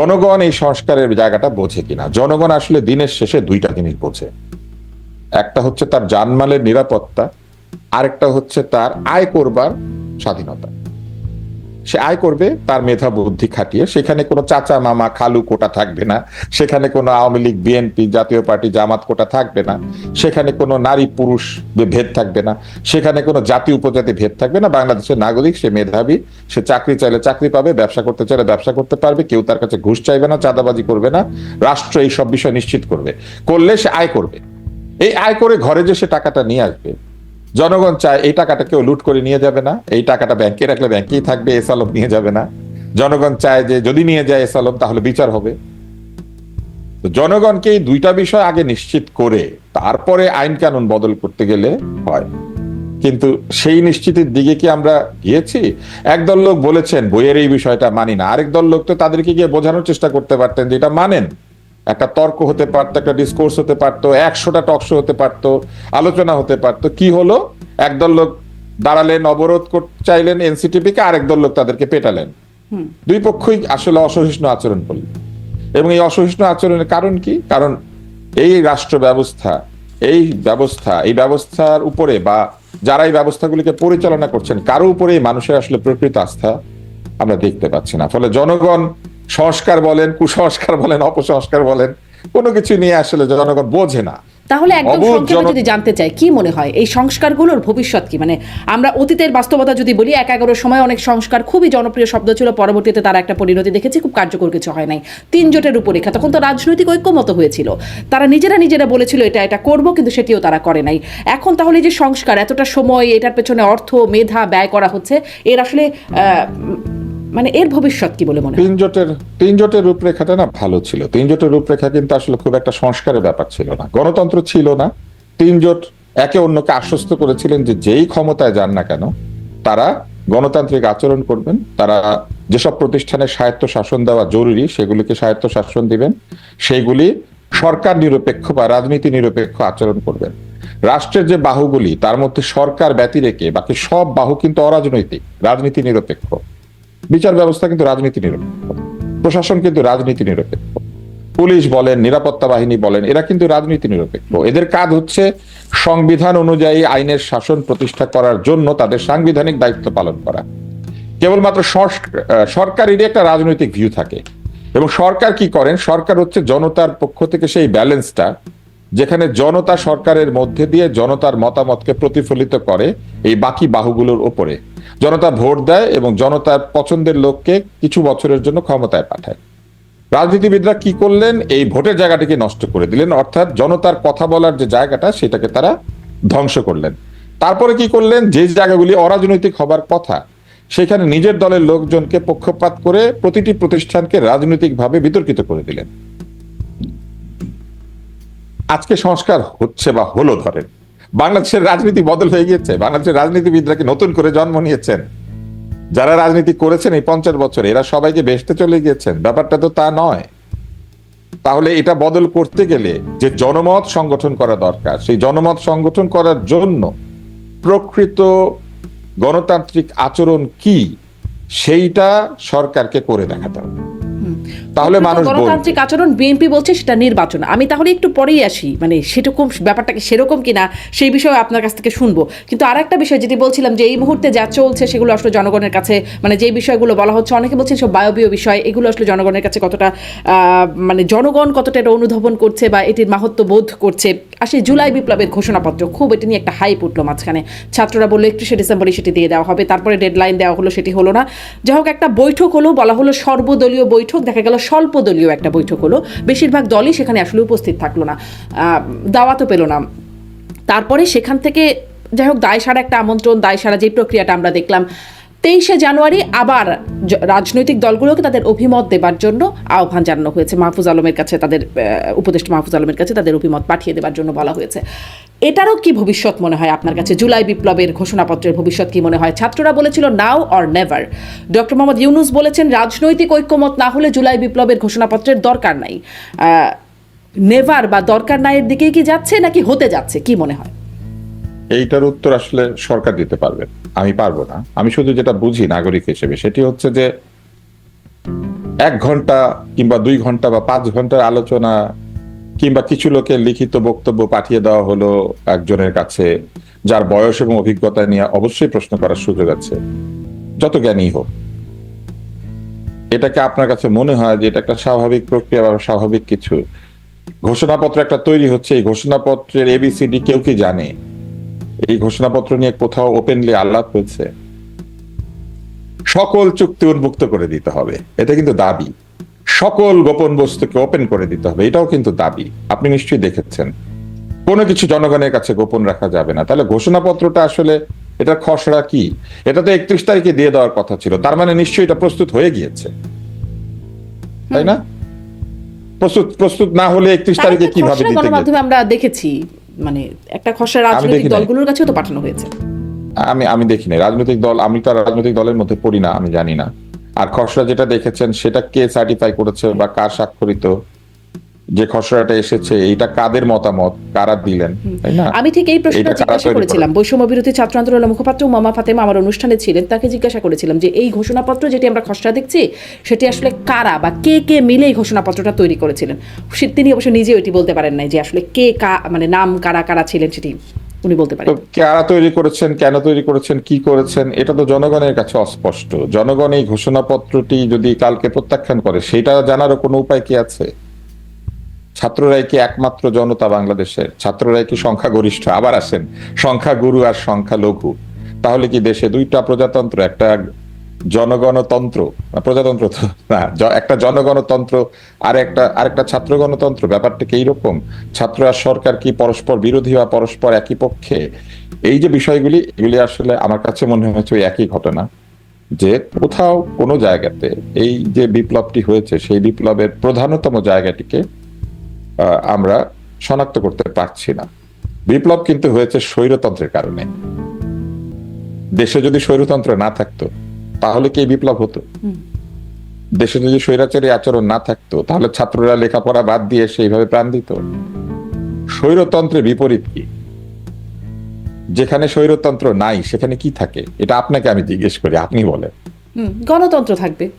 জনগণ এই সংস্কারের জায়গাটা বোঝে কিনা? জনগণ আসলে দিনের শেষে দুইটা জিনিস বোঝে। একটা হচ্ছে তার জানমালের নিরাপত্তা, আরেকটা হচ্ছে তার আয় করবার স্বাধীনতা। সে আয় করবে, তার মেধা বুদ্ধি খাটিয়ে। সেখানে কোনো চাচা মামা খালু কোটা থাকবে না। সেখানে কোনো আওয়ামী লীগ, বিএনপি জাতীয় পার্টি, জামাত কোটা থাকবে না। সেখানে কোনো নারী পুরুষ ভেদ থাকবে না। সেখানে কোনো জাতি উপজাতি ভেদ থাকবে না। বাংলাদেশের নাগরিক, সে মেধাবী, সে চাকরি চাইলে চাকরি পাবে, ব্যবসা করতে চাইলে ব্যবসা করতে পারবে, কেউ তার কাছে ঘুষ চাইবে না, চাঁদাবাজি করবে না, রাষ্ট্র এই সব বিষয় নিশ্চিত করবে। করলে সে আয় করবে। এই আয় করে ঘরে যে সে টাকাটা নিয়ে আসবে জনগণ চায় এই টাকাটা কেউ লুট করে নিয়ে যাবে না, এই টাকাটা ব্যাংকে রাখলে ব্যাংকেই থাকবে এস আলম নিয়ে যাবে না। জনগণ চায় যে যদি নিয়ে যায় এস আলম তাহলে বিচার হবে। জনগণকে এই দুইটা বিষয় আগে নিশ্চিত করে, তারপরে আইন কানুন বদল করতে গেলে হয়। কিন্তু সেই নিশ্চিতের দিকে কি আমরা গিয়েছি? একদল লোক বলেছেন, বইয়ের এই বিষয়টা মানি না। আরেক দল লোক তো তাদেরকে গিয়ে বোঝানোর চেষ্টা করতে পারতেন যে এটা মানেন। একটা তর্ক হতে পারতো একটা ডিসকোর্স হতে পারতো একশোটা টকশো হতে পারতো আলোচনা হতে পারতো। কি হলো? একদল লোক দাঁড়ালেন অবরোধ করতে চাইলেন এনসিটিপি কে আরেক দল লোক তাদেরকে পেটালেন। দুই পক্ষই আসলে অসহিষ্ণু আচরণ করলেন। এবং এই অসহিষ্ণু আচরণের কারণ কি? কারণ এই রাষ্ট্র ব্যবস্থা এই ব্যবস্থা এই ব্যবস্থার উপরে বা যারা এই ব্যবস্থাগুলিকে পরিচালনা করছেন কারও উপরে মানুষের আসলে প্রকৃত আস্থা আমরা দেখতে পাচ্ছি না। ফলে জনগণ সংস্কার বলেন কুসংস্কার বলেন অপসংস্কার বলেন কোনো কিছু নিয়ে আসলে জনগণ বোঝে না। তাহলে একদম সংক্ষেপে যদি জানতে চাই কি মনে হয়? এই সংস্কারগুলোর ভবিষ্যৎ কি? মানে আমরা অতীতের বাস্তবতা যদি বলি এক এগারোর সময় অনেক সংস্কার খুবই জনপ্রিয় শব্দ ছিল পরবর্তীতে তারা একটা পরিণতি দেখেছি খুব কার্যকর কিছু হয় নাই। তিন জোটের রূপরেখা তখন তো রাজনৈতিক ঐক্যমত হয়েছিল। তারা নিজেরা নিজেরা বলেছিল এটা এটা করব কিন্তু সেটিও তারা করে নাই। এখন তাহলে এই যে সংস্কার এতটা সময় এটার পেছনে অর্থ মেধা ব্যয় করা হচ্ছে এর আসলে আহ, মানে এর ভবিষ্যৎ কি বলে মনে তিন জোটের তিন জোটের রূপরেখাটা না ভালো ছিল। তিন জোটের রূপরেখা কিন্তু আসলে খুব একটা সংস্কারের ব্যাপার ছিল না। গণতন্ত্র ছিল না। তিন জোট একে অন্যকে আশ্বস্ত করেছিলেন যে যেই ক্ষমতায় যান না কেন, তারা গণতান্ত্রিক আচরণ করবেন, তারা যেসব প্রতিষ্ঠানে স্বায়ত্ত শাসন দেওয়া জরুরি, সেগুলিকে স্বায়ত্ত শাসন দিবেন সেইগুলি সরকার নিরপেক্ষ বা রাজনীতি নিরপেক্ষ আচরণ করবেন। রাষ্ট্রের যে বাহুগুলি, তার মধ্যে সরকার ব্যতি রেখে বাকি সব বাহু কিন্তু অরাজনৈতিক, রাজনীতি নিরপেক্ষ। বিচার ব্যবস্থা কিন্তু রাজনীতি নিরপেক্ষ। প্রশাসন কিন্তু রাজনীতি নিরপেক্ষ। পুলিশ বলেন, নিরাপত্তা বাহিনী বলেন, এরা কিন্তু রাজনীতি নিরপেক্ষ। এদের কাজ হচ্ছে সংবিধান অনুযায়ী আইনের শাসন প্রতিষ্ঠা করার জন্য তাদের সাংবিধানিক দায়িত্ব পালন করা। কেবলমাত্র সরকারেরই একটা রাজনৈতিক ভিউ থাকে। এবং সরকার কি করেন? সরকার হচ্ছে জনতার পক্ষ থেকে সেই ব্যালেন্সটা, যেখানে জনতা সরকারের মধ্যে দিয়ে জনতার মতামতকে প্রতিফলিত করে এই বাকি বাহুগুলোর ওপরে জনতা ভোট দেয় এবং জনতার পছন্দের লোককে কিছু বছরের জন্য ক্ষমতায় পাঠায়। রাজনীতিবিদরা কি করলেন? এই ভোটের জায়গাটিকে নষ্ট করে দিলেন। অর্থাৎ জনতার কথা বলার যে জায়গাটা, সেটাকে তারা ধ্বংস করলেন। তারপরে কি করলেন? যে জায়গাগুলি অরাজনৈতিক হবার কথা, সেখানে নিজের দলের লোকজনকে পক্ষপাত করে প্রতিটি প্রতিষ্ঠানকে রাজনৈতিকভাবে বিতর্কিত করে দিলেন। আজকে সংস্কার হচ্ছে বা হলো ধরেন। বাংলাদেশের রাজনীতি বদল হয়ে গিয়েছে। বাংলাদেশের রাজনীতিবিদরা কি নতুন করে জন্ম নিয়েছেন? যারা রাজনীতি করেছেন এই পঞ্চাশ বছর, এরা সবাইকে বেসতে চলে গিয়েছেন। ব্যাপারটা তো তা নয়। তাহলে এটা বদল করতে গেলে যে জনমত সংগঠন করা দরকার, সেই জনমত সংগঠন করার জন্য প্রকৃত গণতান্ত্রিক আচরণ কি, সেইটা সরকারকে করে দেখাতে হবে। তাহলে মানুষ গণতান্ত্রিক আচরণ বিএনপি বলছে সেটা নির্বাচন। আমি তাহলে একটু পরেই আসি। মানে সেরকম ব্যাপারটাকে সেরকম কিনা সেই বিষয়ে আপনার কাছ থেকে শুনব। কিন্তু আরেকটা বিষয় যেটি বলছিলাম যে এই মুহূর্তে যা চলছে সেগুলো আসলে জনগণের কাছে মানে যে বিষয়গুলো বলা হচ্ছে অনেকে বলছেন সব বায়বীয় বিষয় এগুলো আসলে জনগণের কাছে কতটা আহ, মানে জনগণ কতটা এটা অনুধাবন করছে বা এটির মাহাত্ম বোধ করছে। আর সেই জুলাই বিপ্লবের ঘোষণাপত্র। খুব এটি নিয়ে একটা হাইপ উঠল মাঝখানে। ছাত্ররা বলল, একত্রিশে ডিসেম্বরে সেটি দিয়ে দেওয়া হবে। তারপরে ডেডলাইন দেওয়া হলো, সেটি হলো না। যাই হোক, একটা বৈঠক হলো, বলা হলো সর্বদলীয় বৈঠক। দেখা গেল স্বল্প দলীয় একটা বৈঠক হলো। বেশিরভাগ দলই সেখানে আসলে উপস্থিত থাকল না। দাওয়াতও পেল না। তারপরে সেখান থেকে যাই হোক, দায়সারা একটা আমন্ত্রণ, দায়সারা যে প্রক্রিয়াটা আমরা দেখলাম তেইশে জানুয়ারি আবার রাজনৈতিক দলগুলোকে তাদের অভিমত দেবার জন্য আহ্বান জানানো হয়েছে। মাহফুজ আলমের কাছে তাদের উপদেষ্টা মাহফুজ আলমের কাছে তাদের অভিমত পাঠিয়ে দেবার জন্য বলা হয়েছে। এটারও কি ভবিষ্যৎ মনে হয় আপনার কাছে? জুলাই বিপ্লবের ঘোষণাপত্রের ভবিষ্যৎ কি মনে হয়? ছাত্ররা বলেছিল, now or never. Doctor Muhammad Yunus বলেছেন, রাজনৈতিক ঐক্যমত না হলে জুলাই বিপ্লবের ঘোষণাপত্রের দরকার নাই। নেভার বা দরকার নাইয়ের দিকেই কি যাচ্ছে নাকি হতে যাচ্ছে? কি মনে হয়? এইটার উত্তর আসলে সরকার দিতে পারবে আমি পারব না। আমি শুধু যেটা বুঝি নাগরিক হিসেবে, সেটি হচ্ছে যে এক ঘণ্টা কিংবা দুই ঘণ্টা বা পাঁচ ঘণ্টার আলোচনা কিংবা কিছু লোকের লিখিত বক্তব্য পাঠিয়ে দেওয়া হলো একজনের কাছে, যার বয়স এবং অভিজ্ঞতা নিয়ে অবশ্যই প্রশ্ন করার সুযোগ আছে। যত জ্ঞানী হোক। এটাকে আপনার কাছে মনে হয় যে এটা একটা স্বাভাবিক প্রক্রিয়া বা স্বাভাবিক কিছু? ঘোষণাপত্র একটা তৈরি হচ্ছে, এই ঘোষণাপত্রের এবিসিডি কেউ কি জানে? এই ঘোষণাপত্র নিয়ে কোথাও ওপেনলি আল্লাহ হয়েছে। সকল চুক্তি উন্মুক্ত করে দিতে হবে। এটা কিন্তু দাবি। সকল গোপন বস্তুকে ওপেন করে দিতে হবে। এটাও কিন্তু দাবি। আপনি নিশ্চয়ই দেখেছেন। কোনো কিছু জনগণের কাছে গোপন রাখা যাবে না। তাহলে ঘোষণাপত্রটা আসলে এটা খসড়া কি? এটা তো একত্রিশ তারিখে দিয়ে দেওয়ার কথা ছিল। তার মানে নিশ্চয়ই এটা প্রস্তুত হয়ে গিয়েছে। তাই না? প্রস্তুত প্রস্তুত না হলে একত্রিশ তারিখে কীভাবে? আমরা দেখেছি। মানে একটা খসড়া রাজনৈতিক দলগুলোর কাছেও তো পাঠানো হয়েছে। আমি আমি দেখি দেখিনি রাজনৈতিক দল আমি তো রাজনৈতিক দলের মধ্যে পড়ি না আমি জানি না। আর খসড়া যেটা দেখেছেন সেটা কে সার্টিফাই করেছে বা কার স্বাক্ষরিত? যে খসড়াটা এসেছে এটা কাদের মতামত? কারা দিলেন? তাই না? আমি ঠিক এই প্রশ্নটা জিজ্ঞাসা করেছিলাম। বৈষম্য বিরোধী ছাত্র আন্দোলনের মুখপাত্র মামা ফাতেমা আমার অনুষ্ঠানে ছিলেন তাকে জিজ্ঞাসা করেছিলাম যে এই ঘোষণাপত্র যেটি আমরা খসড়া দেখছি সেটি আসলে কারা বা কে কে মিলে এই ঘোষণাপত্রটা তৈরি করেছিলেন? তিনি অবশ্য নিজে ওইটি বলতে পারেন নাই যে আসলে কে কা মানে নাম কারা কারা ছিলেন সেটি উনি বলতে পারেন। কারা তৈরি করেছেন কেন তৈরি করেছেন কি করেছেন এটা তো জনগণের কাছে অস্পষ্ট। জনগণ এই ঘোষণাপত্রটি যদি কালকে প্রত্যাখ্যান করে সেটা জানারও কোনো উপায় কি আছে? ছাত্ররাই কি একমাত্র জনতা বাংলাদেশের? ছাত্ররাই কি সংখ্যাগরিষ্ঠ? আবার আসেন, সংখ্যাগুরু আর সংখ্যালঘু। তাহলে কি দেশে দুইটা প্রজাতন্ত্র, একটা জনগণতন্ত্র? প্রজাতন্ত্র তো, না একটা জনগণতন্ত্র, আর একটা আরেকটা ছাত্র গণতন্ত্র ব্যাপারটা কি এইরকম? ছাত্র আর সরকার কি পরস্পর বিরোধী বা পরস্পর একই পক্ষে? এই যে বিষয়গুলি, এগুলি আসলে আমার কাছে মনে হয়েছে ওই একই ঘটনা, যে কোথাও কোনো জায়গাতে এই যে বিপ্লবটি হয়েছে, সেই বিপ্লবের প্রধানতম জায়গাটিকে আমরা শনাক্ত করতে পারছি না। বিপ্লব কিন্তু হয়েছে স্বৈরতন্ত্রের কারণে। দেশে যদি স্বৈরতন্ত্র না থাকতো তাহলে কি বিপ্লব হতো? দেশে যদি স্বৈরাচারী আচরণ না থাকতো তাহলে ছাত্ররা লেখাপড়া বাদ দিয়ে সেইভাবে প্রাণ দিত। স্বৈরতন্ত্রের বিপরীত কি? যেখানে স্বৈরতন্ত্র নাই সেখানে কি থাকে? এটা আপনাকে আমি জিজ্ঞেস করি আপনি বলেন। গণতন্ত্র থাকবে।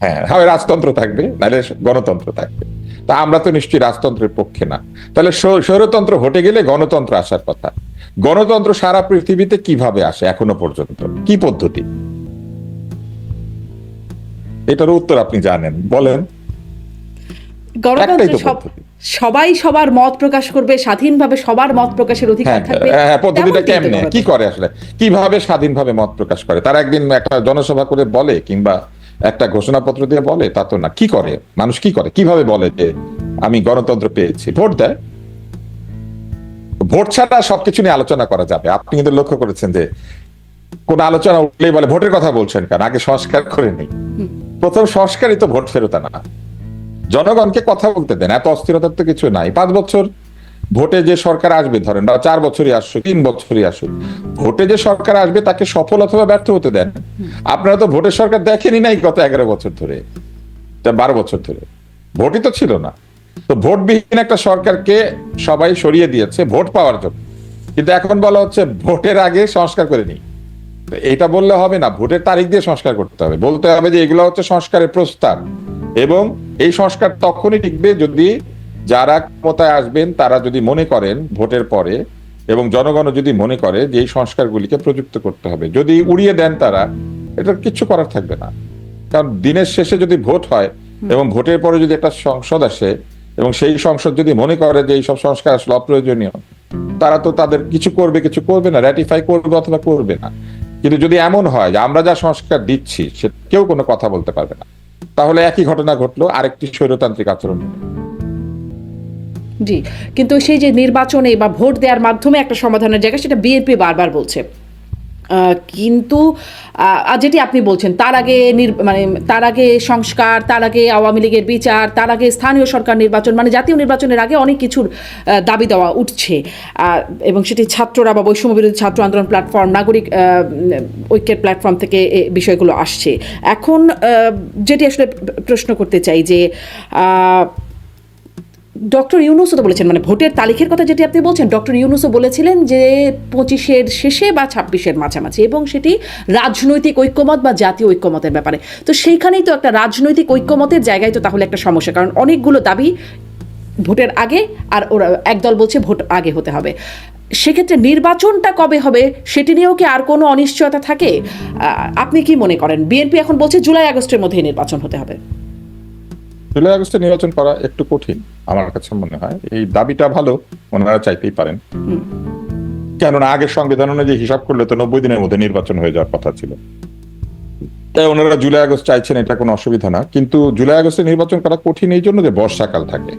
হ্যাঁ হয় রাজতন্ত্র থাকবে নাহলে গণতন্ত্র থাকবে। তা আমরা তো নিশ্চয়ই রাজতন্ত্রের পক্ষে না। তাহলে স্বৈরতন্ত্র হটে গেলে গণতন্ত্র আসার কথা। গণতন্ত্র সারা পৃথিবীতে কীভাবে আসে এখনও পর্যন্ত? কি পদ্ধতি? এটার উত্তর আপনি জানেন। বলেন। গণতন্ত্রে। সবাই সবার মত প্রকাশ করবে স্বাধীনভাবে সবার মত প্রকাশের অধিকার হ্যাঁ থাকবে। হ্যাঁ, পদ্ধতিটা তেমনটাই কেমনে? কি করে আসলে? কীভাবে স্বাধীনভাবে মত প্রকাশ করে? তারা একদিন একটা জনসভা করে বলে কিংবা একটা ঘোষণাপত্র দিয়ে বলে, তা তো না। কি করে? মানুষ কি করে? কীভাবে বলে যে আমি গণতন্ত্র পেয়েছি? ভোট দেয়। ভোট ছাড়া সবকিছু নিয়ে আলোচনা করা যাবে। আপনি কিন্তু লক্ষ্য করেছেন যে কোন আলোচনা উঠলেই বলে, ভোটের কথা বলছেন কেন? আগে সংস্কার করে নেই। প্রথম সংস্কারই তো ভোট ফেরত না জনগণকে কথা বলতে দেন। এত অস্থিরতার তো কিছু নাই। পাঁচ বছর ভোটে যে সরকার আসবে, ধরেন, বা চার বছরই আসুক, তিন বছরই আসুক, ভোটে যে সরকার আসবে তাকে সফল অথবা ব্যর্থ হতে দেন। আপনারা তো ভোটের সরকার দেখেনি নাই গত এগারো বছর ধরে বারো বছর ধরে। ভোটই তো ছিল না। তো ভোটবিহীন একটা সরকারকে সবাই সরিয়ে দিয়েছে ভোট পাওয়ার জন্য। কিন্তু এখন বলা হচ্ছে ভোটের আগে সংস্কার করে নি এটা বললে হবে না, ভোটের তারিখ দিয়ে সংস্কার করতে হবে। বলতে হবে যে এগুলো হচ্ছে সংস্কারের প্রস্তাব। এবং এই সংস্কার তখনই টিকবে যদি যারা ক্ষমতায় আসবেন তারা যদি মনে করেন ভোটের পরে এবং জনগণও যদি মনে করে যে এই সংস্কারগুলিকে প্রযুক্ত করতে হবে যদি উড়িয়ে দেন তারা এটা কিছু করার থাকবে না। কারণ দিনের শেষে যদি ভোট হয় এবং ভোটের পরে যদি একটা সংসদ আসে এবং সেই সংসদ যদি মনে করে যে এইসব সংস্কার আসলে অপ্রয়োজনীয় তারা তো তাদের কিছু করবে কিছু করবে না র্যাটিফাই করবে অথবা করবে না। কিন্তু যদি এমন হয় যে আমরা যা সংস্কার দিচ্ছি সে কেউ কোনো কথা বলতে পারবে না। তাহলে একই ঘটনা ঘটলো আরেকটি স্বৈরতান্ত্রিক আচরণ। জি, কিন্তু সেই যে নির্বাচনে বা ভোট দেওয়ার মাধ্যমে একটা সমাধানের জায়গা, সেটা বিএনপি বারবার বলছে। কিন্তু যেটি আপনি বলছেন, তার আগে মানে তার আগে সংস্কার, তার আগে আওয়ামী লীগের বিচার, তার আগে স্থানীয় সরকার নির্বাচন মানে জাতীয় নির্বাচনের আগে অনেক কিছুর দাবি দেওয়া উঠছে। এবং সেটি ছাত্ররা বা বৈষম্য বিরোধী ছাত্র আন্দোলন প্ল্যাটফর্ম নাগরিক ঐক্যের প্ল্যাটফর্ম থেকে বিষয়গুলো আসছে। এখন যেটি আসলে প্রশ্ন করতে চাই যে ডক্টর ইউনুসও তো বলেছেন মানে ভোটের তারিখের কথা যেটি আপনি বলছেন, ডক্টর ইউনুসও বলেছিলেন যে পঁচিশের শেষে বা ছাব্বিশের মাঝামাঝি এবং সেটি রাজনৈতিক ঐক্যমত বা জাতীয় ঐক্যমতের ব্যাপারে। তো সেইখানেই তো একটা রাজনৈতিক ঐক্যমতের জায়গায় তো তাহলে একটা সমস্যা, কারণ অনেকগুলো দাবি ভোটের আগে আর ওরা একদল বলছে ভোট আগে হতে হবে। সেক্ষেত্রে নির্বাচনটা কবে হবে সেটি নিয়েও কি আর কোনো অনিশ্চয়তা থাকে? আপনি কি মনে করেন? বিএনপি এখন বলছে জুলাই আগস্টের মধ্যেই নির্বাচন হতে হবে। জুলাই আগস্টে নির্বাচন করা একটু কঠিন আমার কাছে মনে হয়। এই দাবিটা ভালো ওনারা চাইতেই পারেন। কেননা আগের সংবিধান অনুযায়ী হিসাব করলে তো নব্বই দিনের মধ্যে নির্বাচন হয়ে যাওয়ার কথা ছিল। তাই ওনারা জুলাই আগস্ট চাইছেন এটা কোনো অসুবিধা না। কিন্তু জুলাই আগস্টে নির্বাচন করা কঠিন এই জন্য যে বর্ষাকাল থাকে।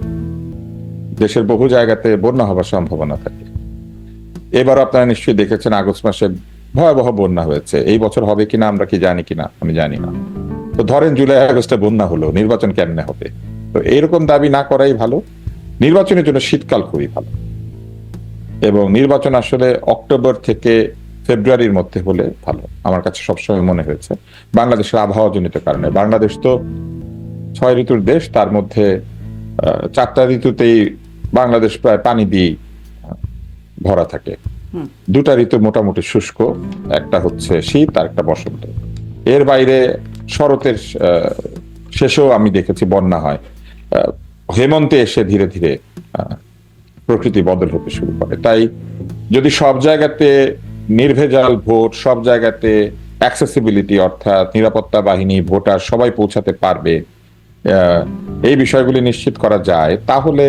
দেশের বহু জায়গাতে বন্যা হবার সম্ভাবনা থাকে। এবার আপনারা নিশ্চয়ই দেখেছেন আগস্ট মাসে ভয়াবহ বন্যা হয়েছে। এই বছর হবে কিনা আমরা কি জানি কিনা আমি জানি না। ধরেন জুলাই আগস্টে বন্যা হলো নির্বাচন কেমনে হবে? তো এরকম দাবি না করাই ভালো। নির্বাচনের জন্য শীতকাল খুবই ভালো। এবং নির্বাচন আসলে অক্টোবর থেকে ফেব্রুয়ারির মধ্যে হলে ভালো আমার কাছে সবসময় মনে হয়েছে। বাংলাদেশের আবহাওয়া জনিত কারণে। বাংলাদেশ তো ছয় ঋতুর দেশ তার মধ্যে চারটা ঋতুতেই বাংলাদেশ প্রায় পানি দিয়ে ভরা থাকে। দুটা ঋতু মোটামুটি শুষ্ক একটা হচ্ছে শীত আর একটা বসন্ত। এর বাইরে শরতের শেষেও আমি দেখেছি বন্যা হয়। হেমন্তে এসে ধীরে ধীরে প্রকৃতি বদল হতে শুরু করে। তাই যদি সব জায়গাতে নির্ভেজাল ভোট, সব জায়গাতে অ্যাক্সেসিবিলিটি অর্থাৎ নিরাপত্তা বাহিনী, ভোটার সবাই পৌঁছাতে পারবে এই বিষয়গুলি নিশ্চিত করা যায়, তাহলে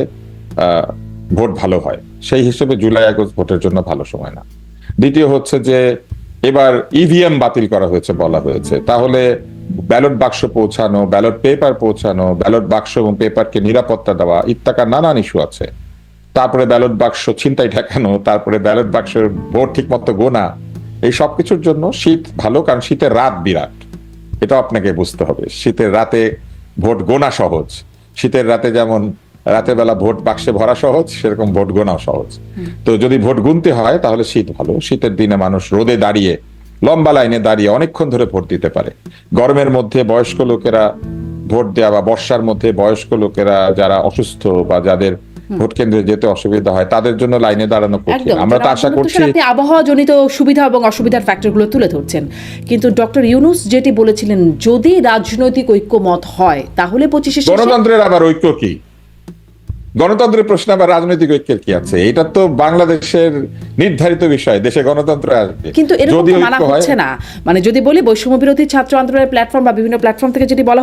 ভোট ভালো হয়। সেই হিসেবে জুলাই, আগস্ট ভোটের জন্য ভালো সময় না। দ্বিতীয় হচ্ছে যে, এবার ইভিএম বাতিল করা হয়েছে বলা হয়েছে। তাহলে ব্যালট বাক্স পৌঁছানো ব্যালট পেপার পৌঁছানো ব্যালট বাক্স এবং পেপারকে নিরাপত্তা দেওয়া ইত্যাকার নানান ইস্যু আছে। তারপরে ব্যালট বাক্স ছিনতাই ঠেকানো তারপরে ব্যালট বাক্সের ভোট ঠিক মতো গোনা এই সব কিছুর জন্য শীত ভালো কারণ শীতের রাত বিরাট। এটা আপনাকে বুঝতে হবে। শীতের রাতে ভোট গোনা সহজ। শীতের রাতে যেমন রাতের বেলা ভোট বাক্সে ভরা সহজ সেরকম ভোট গোনাও সহজ। তো যদি ভোট গুনতে হয় তাহলে শীত ভালো। শীতের দিনে মানুষ রোদে দাঁড়িয়ে লম্বা লাইনে দাঁড়িয়ে অনেকক্ষণ ধরে ভোট দিতে পারে। গরমের মধ্যে বয়স্ক লোকেরা ভোট দেওয়া বা বর্ষার মধ্যে বয়স্ক লোকেরা যারা অসুস্থ বা যাদের ভোট কেন্দ্রে যেতে অসুবিধা হয় তাদের জন্য লাইনে দাঁড়ানো কঠিন। আমরা তো আশা করছি আপনি আবহাওয়া জনিত সুবিধা এবং অসুবিধার ফ্যাক্টরগুলো তুলে ধরছেন। কিন্তু ডক্টর ইউনুস যেটি বলেছিলেন যদি রাজনৈতিক ঐক্যমত হয় তাহলে পঁচিশে গণতন্ত্রের আবার ঐক্য কি? গণতন্ত্রের প্রশ্ন আবার রাজনৈতিক ঐক্যের কি আছে? এটা তো বাংলাদেশের নির্ধারিত বিষয় দেশে গণতন্ত্র আসবে। কিন্তু এরকম মানা হচ্ছে না। মানে যদি বলি বৈষম্য বিরোধী ছাত্র আন্দোলনের প্ল্যাটফর্ম বা বিভিন্ন প্ল্যাটফর্ম থেকে যদি বলা